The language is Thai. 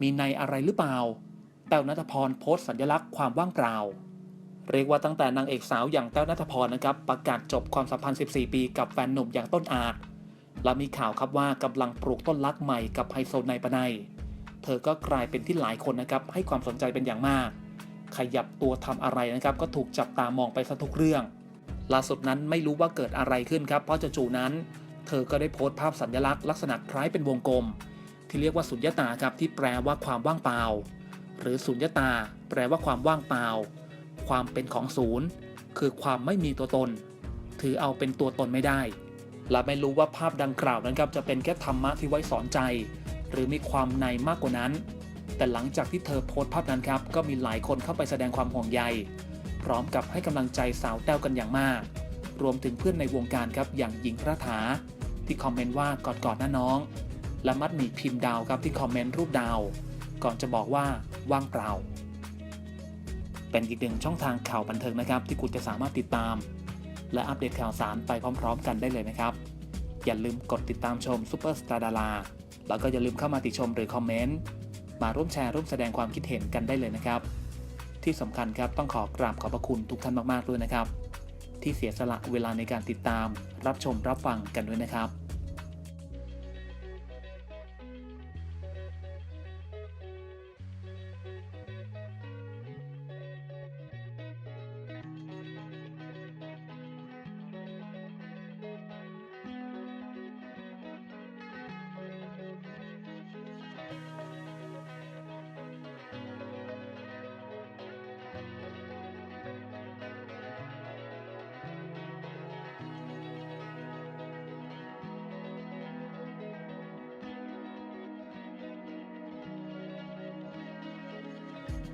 มีในอะไรหรือเปล่า แต้วนัทพรโพสต์สัญลักษณ์ความว่างเปล่า เรียกว่าตั้งแต่นางเอกสาวอย่างแต้วนัทพรนะครับ ประกาศจบความสัมพันธ์ 14 ปีกับแฟนหนุ่มอย่างต้นอาจ และมีข่าวครับว่ากำลังปลูกต้นรักใหม่กับไฮโซนายปนัยเธอก็กลายเป็นที่หลายคนนะครับให้ความสนใจเป็นอย่างมาก ขยับตัวทำอะไรนะครับ ก็ถูกจับตามองไปซะทุกเรื่องล่าสุดนั้นไม่รู้ว่าเกิดอะไรขึ้นครับ เพราะจู่ๆนั้น เธอก็ได้โพสต์ภาพสัญลักษณ์ลักษณะคล้ายเป็นวงกลม ที่เรียกว่าสุญญตาครับที่แปลว่าความว่างเปล่า หรือสุญญตา แปลว่าความว่างเปล่า ความเป็นของศูนย์ คือความไม่มีตัวตน ถือเอาเป็นตัวตนไม่ได้ และไม่รู้ว่าภาพดังกล่าวนั้นครับจะเป็นแค่ธรรมะที่ไว้สอนใจ หรือมีความในมากกว่านั้น แต่หลังจากที่เธอโพสต์ภาพนั้นครับก็มีหลายคนเข้าไปแสดงความห่วงใย พร้อมกับให้กำลังใจสาวแต้วกันอย่างมาก รวมถึงเพื่อนในวงการครับอย่างหญิงพระถาที่คอมเมนต์ว่ากอดกอดนะน้อง และมัดหมี่พิมพ์ดาวครับที่คอมเมนต์รูปดาว ก่อนจะบอกว่าว่างเปล่า เป็นอีกหนึ่งช่องทางข่าวบันเทิงนะครับ ที่คุณจะสามารถติดตาม และอัปเดตข่าวสารไปพร้อม ๆ กันได้เลยนะครับ อย่าลืมกดติดตามชมซูเปอร์สตาร์ดาราแล้วก็อย่าลืมเข้ามาติชมหรือคอมเมนต์มาร่วมแชร์ร่วมแสดงความคิดเห็นกันได้เลยนะครับ ที่สำคัญครับต้องขอกราบขอบพระคุณทุกท่านมากๆด้วยนะครับ ที่เสียสละเวลาในการติดตาม รับชมรับฟังกันด้วยนะครับ「